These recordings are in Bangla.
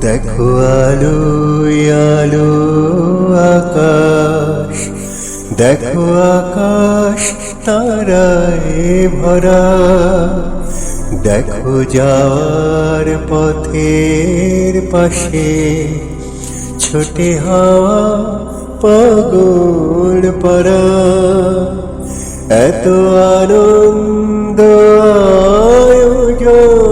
দেখো আলো আলো, আকাশ। দেখো আকাশ, তারায় ভরা। দেখো যাওয়ার পথের পাশে ছোটে হাওয়া, পাগল পরা এত আনন্দ আয়োজন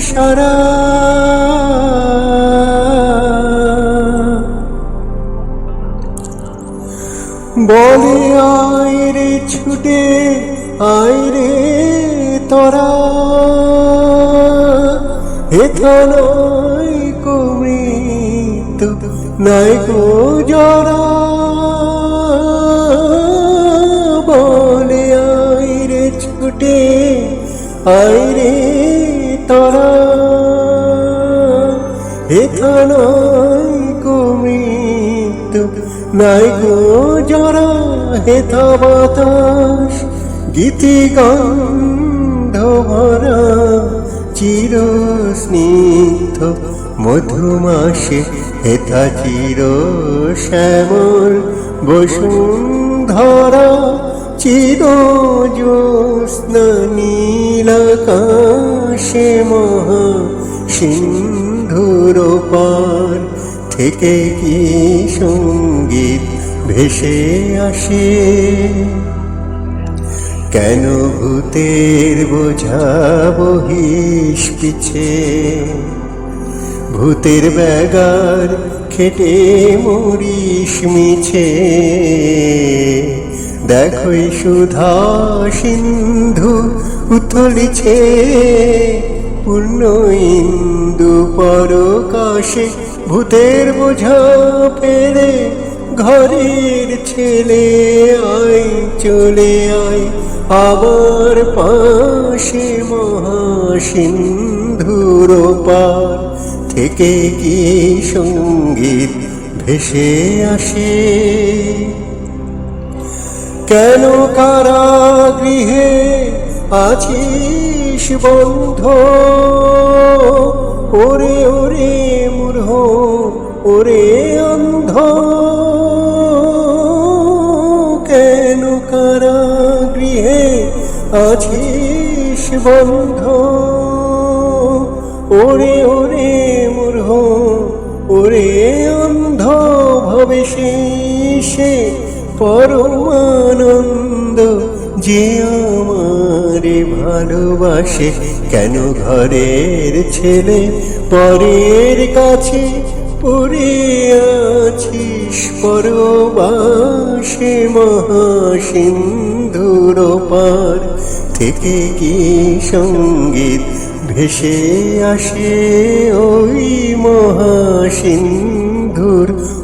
সারা। বলে আয় রে, ছুটে আয় রে তোরা। হেথনয় কুমিত নাই গো জরা। বলে আয় রে, ছুটে আয় রে তোরা হেথনয় কুমিত নাই গো জরা হেথা বাতাস গীতি গন্ধ ভরা চির স্নিগ্ধ মধুমাসে হেথা চির শ্যামল বসুন্ধরা চির জ্যোৎস্ন নীলাকাশে। মহা সিন্ধুর পার থেকে কি সংগীত ভেসে আসে? কেন ভূতের বোঝা বহিস পিছে? ভূতের ব্যাগার খেটে মরিস মিছে। দেখোই সুধা সিন্ধু উথলিছে পূর্ণ ইন্দু পরকাশে, ভূতের বোঝা পেরে ঘরের ছেলে আয়, চলে আয়। আবার পাশে মহাসিন্ধুর পার থেকে কি সংগীত ভেসে আসে? কেন কারাগৃহে আছিস বন্ধ? ওরে ওরে মূর্হ ওরে অন্ধ। কেন কারাগৃহে আছিস বন্ধ? ওরে ওরে মূর্হ ওরে অন্ধ। ভবে শেষে পরমানন্দ যে আমারে ভালোবাসে, কেন ঘরের ছেলে পরের কাছে পড়ে আছিস? পরবাসে মহাসিন্ধুর পার থেকে কি সংগীত ভেসে আসে? ওই মহাসিন্ধুর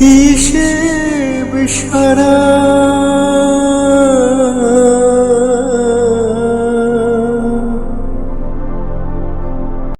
হিসেব সারা।